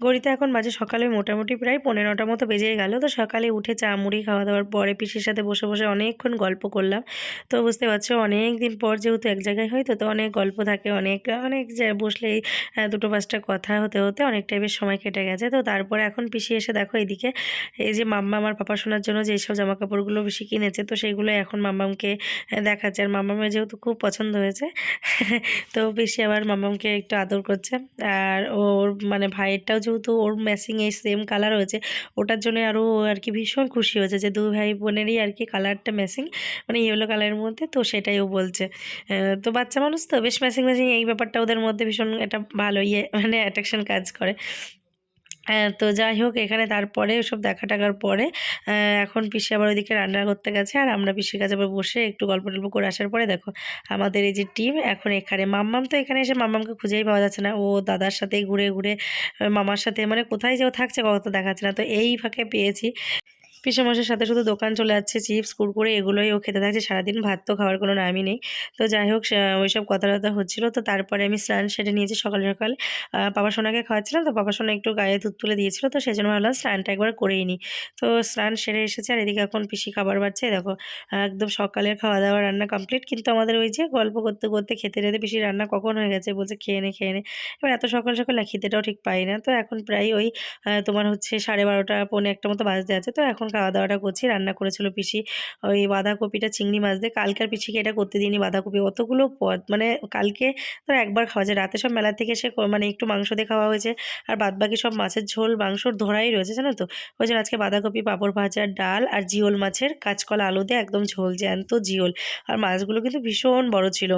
ঘড়িতে এখন বাজে সকালে মোটামুটি প্রায় পনেরোটা মতো বেজেই গেল। তো সকালে উঠে চা, মুড়ি খাওয়া দাওয়ার পরে পিসির সাথে বসে বসে অনেকক্ষণ গল্প করলাম। তো বুঝতে পারছ অনেক দিন পর যেহেতু এক জায়গায় হয়, তো তো অনেক গল্প থাকে, অনেক অনেক বসলেই দুটো পাঁচটা কথা হতে হতে অনেক টাইমের সময় কেটে গেছে। তো তারপরে এখন পিসি এসে দেখো এদিকে, এই যে মাম্মা আমার পাপা শোনার জন্য যেসব জামা কাপড়গুলো বেশি কিনেছে, তো সেইগুলো এখন মাম্মামকে দেখাচ্ছে। আর মাম্মামের যেহেতু খুব পছন্দ হয়েছে, তো পিসি আবার মাম্মামকে একটু আদর করছে। আর ওর মানে ভাইয়েরটাও যেহেতু ওর ম্যাচিং এই সেম কালার হয়েছে, ওটার জন্য আরও আর কি ভীষণ খুশি হয়েছে যে দু ভাই বোনেরই আর কি কালারটা ম্যাচিং মানে ইয়েলো কালারের মধ্যে, তো সেটাই ও বলছে। তো বাচ্চা মানুষ তো, বেশ ম্যাচিং ম্যাচিং এই ব্যাপারটা ওদের মধ্যে ভীষণ একটা ভালো ইয়ে মানে অ্যাট্রাকশন কাজ করে। তো যাই হোক, এখানে তারপরে সব দেখা টাকার পরে এখন পিসি আবার ওইদিকে রান্না করতে গেছে, আর আমরা পিসির কাছে আবার বসে একটু গল্প টল্প করে আসার পরে দেখো, আমাদের এই যে টিম এখন এখানে, মাম্মাম তো এখানে এসে মাম্মামকে খুঁজেই পাওয়া যাচ্ছে না, ও দাদার সাথে ঘুরে ঘুরে, মামার সাথে মানে কোথায় যে ও থাকছে কত দেখাচ্ছে না, তো এই ফাঁকে পেয়েছি। পিসেমশাইয়ের সাথে শুধু দোকান চলে যাচ্ছে, চিপস, কুরকুরে এগুলোই ও খেতে থাকছে। সারাদিন ভাত তো খাওয়ার কোনো নামই নেই। তো যাই হোক ওইসব কথাবার্তা হচ্ছিল। তো তারপরে আমি স্নান সেরে নিয়েছি সকাল সকাল। বাবা সোনাকে খাওয়াচ্ছিলাম। তো বাবা সোনা একটু গায়ে দুধ তুলে দিয়েছিল। তো সেই জন্য ভাবলাম স্নানটা একবার করেই নিই। তো স্নান সেরে এসেছে আর এদিকে এখন পিসি খাবার বাড়ছে। দেখো, একদম সকালের খাওয়া দাওয়া রান্না কমপ্লিট। কিন্তু আমাদের ওই যে গল্প করতে করতে খেতে খেতে পিসি রান্না কখন হয়ে গেছে বলছে খেয়ে নে খেয়ে নে। এবার এত সকাল সকাল খিদেটাও ঠিক পাই না। তো এখন প্রায় ওই তোমার হচ্ছে সাড়ে বারোটা, পৌনে একটা মতো বাজতে আছে তো এখন খাওয়া দাওয়াটা করছি, রান্না করেছিল পিসি। ওই বাঁধাকপিটা চিংড়ি মাছ দিয়ে, কালকার পিসিকে এটা করতে দিইনি বাঁধাকপি। অতগুলো পদ মানে কালকে ধর একবার খাওয়া যায়, রাতে সব মেলা থেকে ক- মানে একটু মাংস দিয়ে খাওয়া হয়েছে, আর বাদ বাকি সব মাছের ঝোল মাংসর ধরাই রয়েছে, জানো তো? ওই জন্য আজকে বাঁধাকপি, পাঁপড় ভাজা, ডাল আর জিওল মাছের কাঁচকলা আলু দিয়ে একদম ঝোল, জ্যান্ত জিওল। আর মাছগুলো কিন্তু ভীষণ বড় ছিল।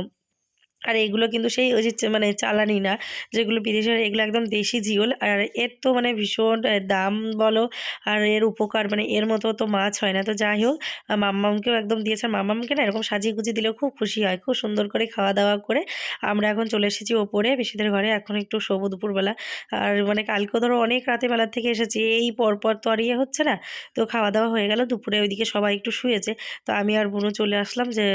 আর এগুলো কিন্তু সেই ওই যে মানে চালানি না, যেগুলো বিদেশের এগুলো একদম দেশি জিওল আর এর তো মানে ভীষণ দাম বলো, আর এর উপকার মানে এর মতো তো মাছ হয় না। তো যাই হোক মাম্মামকেও একদম দিয়েছে। মাম্মামকে না এরকম সাজিয়ে গুজিয়ে দিলেও খুব খুশি হয়, খুব সুন্দর করে খাওয়া দাওয়া করে। আমরা এখন চলে এসেছি ওপরে বেশিদের ঘরে, এখন একটু শোবো দুপুরবেলা। আর মানে কালকেও ধরো অনেক রাতে বেলার থেকে এসেছি, এই পরপর তো আর ইয়ে হচ্ছে না। তো খাওয়া দাওয়া হয়ে গেল, দুপুরে ওইদিকে সবাই একটু শুয়েছে। তো আমি আর বুনু চলে আসলাম যে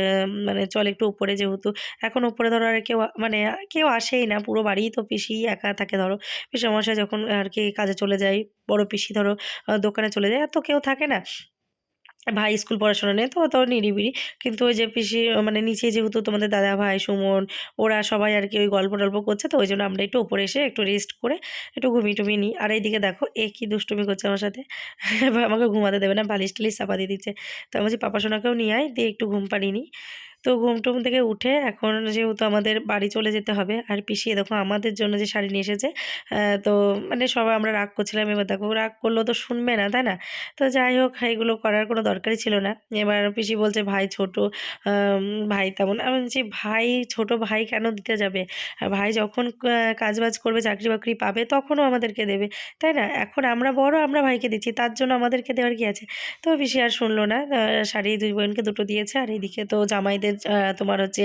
মানে চল একটু উপরে যেহেতু, এখন উপরে ধরো আর কেউ মানে কেউ আসেই না, পুরো বাড়ি তো পিসি একা থাকে ধরো। পিসেমশাই যখন আর কি কাজে চলে যায়, বড় পিসি ধরো দোকানে চলে যায়, আর তো কেউ থাকে না। ভাই স্কুল পড়াশোনা নেই, তো তো নিরিবিলি। কিন্তু ওই যে পিসি মানে নিচে যেহেতু তোমাদের দাদা ভাই, সুমন, ওরা সবাই আর কি ওই গল্প টল্প করছে, তো ওই জন্য আমরা একটু উপরে এসে একটু রেস্ট করে একটু ঘুমিয়ে টুমিয়ে নিই। আর এইদিকে দেখো, এ কি দুষ্টুমি করছে আমার সাথে। আমাকে ঘুমাতে দেবে না, বালিশ টালিশ চাপা দিয়ে দিচ্ছে। তো আমি বলছি পাপা সোনাকেও নিয়ে আয়, দিয়ে একটু ঘুম পাড়িয়ে নিই। তো ঘুম টুম থেকে উঠে এখন যেহেতু আমাদের বাড়ি চলে যেতে হবে, আর পিসিয়ে দেখো আমাদের জন্য যে শাড়ি নিয়ে এসেছে তো মানে সবাই আমরা রাগ করছিলাম, এবার দেখো রাগ করলেও তো শুনবে না, তাই না? তো যাই হোক, এগুলো করার কোনো দরকারই ছিল না। এবার পিসি বলছে, ভাই ছোট ভাই তেমন। আমি বলছি, ভাই ছোট ভাই কেন দিতে যাবে? আর ভাই যখন কাজবাজ করবে চাকরি বাকরি পাবে, তখনও আমাদেরকে দেবে, তাই না? এখন আমরা বড়, আমরা ভাইকে দিচ্ছি, তার জন্য আমাদেরকে দেওয়ার কি আছে? তো পিসি আর শুনলো না শাড়ি দুই বোনকে দুটো দিয়েছে, আর এইদিকে তো জামাইদের তোমার হচ্ছে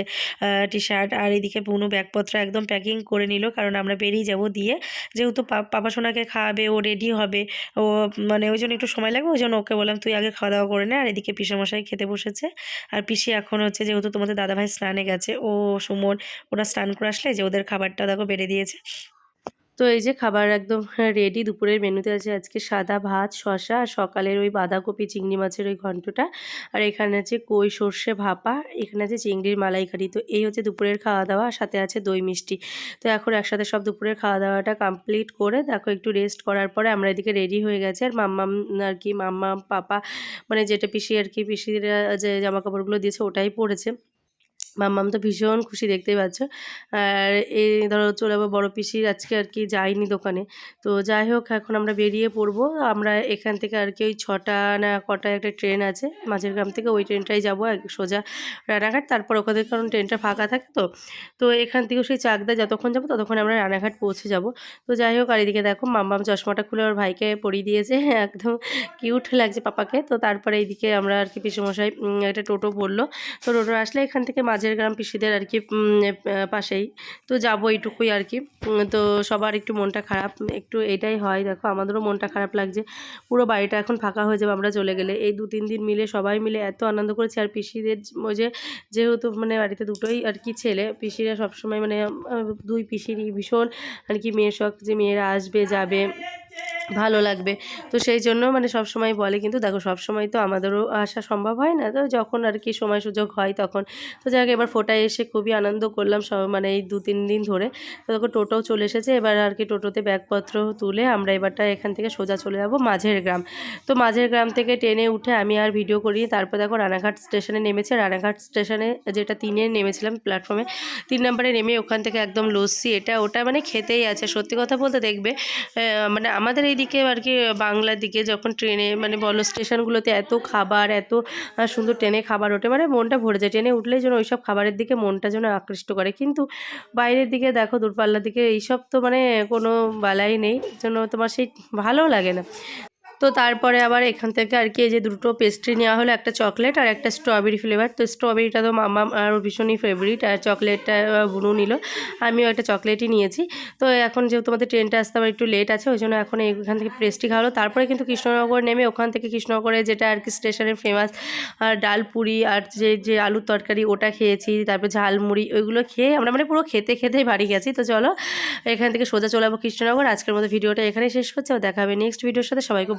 টি শার্ট আর এদিকে বুনু ব্যাগপত্র একদম প্যাকিং করে নিল, কারণ আমরা বেরিয়ে যাব দিয়ে। যেহেতু পাপা সোনাকে খাওয়াবে, ও রেডি হবে, ও মানে ওই জন্য একটু সময় লাগবে, ওই জন্য ওকে বললাম, তুই আগে খাওয়া দাওয়া করে নে। আর এদিকে পিসেমশাই খেতে বসেছে। আর পিসি এখন হচ্ছে, যেহেতু তোমাদের দাদাভাই স্নানে গেছে, ও সুমন, ওরা স্নান করে আসলে যে ওদের খাবারটা দেখো বেড়ে দিয়েছে। তো এই যে খাবার একদম রেডি দুপুরের মেনুতে আছে আজকে সাদা ভাত শশা আর সকালের ওই বাঁধাকপি, চিংড়ি মাছের ওই ঘন্টটা। আর এখানে আছে কই, সর্ষে ভাপা, এখানে আছে চিংড়ির মালাইকারি। তো এই হচ্ছে দুপুরের খাওয়া দাওয়া সাথে আছে দই মিষ্টি। তো এখন একসাথে সব দুপুরের খাওয়া দাওয়াটা কমপ্লিট করে দেখো একটু রেস্ট করার পরে আমরা এদিকে রেডি হয়ে গেছে। আর মাম্মাম আর কি, মাম্মাম, পাপা মানে যেটা পিসি আর কি, পিসিরা যে জামা কাপড়গুলো দিয়েছে ওটাই পরেছে। মাম্মাম তো ভীষণ খুশি দেখতেই পাচ্ছ। আর এই ধরো চলে যাব বড়ো পিসির, আজকে আর কি যাইনি দোকানে। তো যাই হোক, এখন আমরা বেরিয়ে পড়ব। আমরা এখান থেকে আর কি ওই ছটা না কটায় একটা ট্রেন আছে। মাঝের গ্রাম থেকে ওই ট্রেনটাই যাব সোজা রানাঘাট। তারপর ওখান কারণ ট্রেনটা ফাঁকা থাকে তো। তো এখান থেকে সেই চাকদা যতক্ষণ যাব ততক্ষণ আমরা রানাঘাট পৌঁছে যাব। তো যাই হোক, আর এদিকে দেখো মাম্মাম চশমাটা খুলে ওর ভাইকে পরিয়ে দিয়েছে। একদম কিউট লাগছে পাপাকে। তো তারপরে এইদিকে আমরা আর কি পিসমশাই একটা টোটো বলল। তো টোটো আসলে এখান থেকে মাঝের মাঝের গ্রাম পিসিদের আর কি পাশেই। তো যাব এইটুকুই আর কি। তো সবার একটু মনটা খারাপ, একটু এটাই হয়। দেখো, আমাদেরও মনটা খারাপ লাগছে। পুরো বাড়িটা এখন ফাঁকা হয়ে যাবে আমরা চলে গেলে। এই দু তিন দিন মিলে সবাই মিলে এত আনন্দ করেছি। আর পিসিদের ওই যে, যেহেতু মানে বাড়িতে দুটোই আর কি ছেলে, পিসিরা সবসময় মানে দুই পিসিরই ভীষণ আর কি মেয়ের শখ যে মেয়েরা আসবে, যাবে। ভালো লাগবে। তো সেই জন্য মানে সব সময় বলে, কিন্তু দেখো সব সময় তো আমাদেরও আসা সম্ভব হয় না। তো যখন আর কি সময় সুযোগ হয় তখন। তো যাক এবার ফোটায় এসে খুবই আনন্দ করলাম সব মানে এই দু তিন দিন ধরে। তো দেখো টোটোও চলে এসেছে, এবার আর কি টোটোতে ব্যাগপত্র তুলে আমরা এবারটা এখান থেকে সোজা চলে যাব মাঝের গ্রাম। তো মাঝের গ্রাম থেকে ট্রেনে উঠে আমি আর ভিডিও করি তারপর দেখো রানাঘাট স্টেশনে নেমেছে। রানাঘাট স্টেশনে যেটা তিনে নেমেছিলাম প্ল্যাটফর্মে, তিন নম্বরে নেমে ওখান থেকে একদম লস্যি, এটা ওটা মানে খেতেই আছে। সত্যি কথা বলতে দেখবে মানে আমাদের এইদিকে আর কি বাংলার দিকে যখন ট্রেনে মানে বলো স্টেশনগুলোতে এত খাবার, এত সুন্দর ট্রেনে খাবার ওঠে মানে মনটা ভরে যায়। ট্রেনে উঠলেই যেন ওইসব খাবারের দিকে মনটা যেন আকৃষ্ট করে। কিন্তু বাইরের দিকে দেখো, দূরপাল্লার দিকে এইসব তো মানে কোনো বালাই নেই জন্য তোমার সেই ভালো লাগে না। তো তারপরে আবার এখান থেকে আর কি এই যে দুটো পেস্ট্রি নেওয়া হলো, একটা চকলেট আর একটা স্ট্রবেরি ফ্লেভার তো স্ট্রবেরিটা তো মামা আর ভীষণই ফেভারিট আর চকলেটটা বুনু নিল। আমিও একটা চকলেটই নিয়েছি। তো এখন যেহেতু আমাদের ট্রেনটা আসতে আমার একটু লেট আছে, ওই জন্য এখন এখান থেকে পেস্ট্রি খাওয়ালো তারপরে কিন্তু কৃষ্ণনগর নেমে ওখান থেকে কৃষ্ণনগরে যেটা আর কি স্টেশনের ফেমাস আর ডাল পুরি আর যে যে আলুর তরকারি ওটা খেয়েছি। তারপর ঝালমুড়ি ওইগুলো খেয়ে আমরা মানে পুরো খেতে খেতেই বাড়ি গেছি। তো চলো এখান থেকে সোজা চলে যাব কৃষ্ণনগর। আজকের মতো ভিডিওটা এখানেই শেষ করছি। আর দেখা হবে নেক্সট ভিডিওর সাথে। সবাই খুব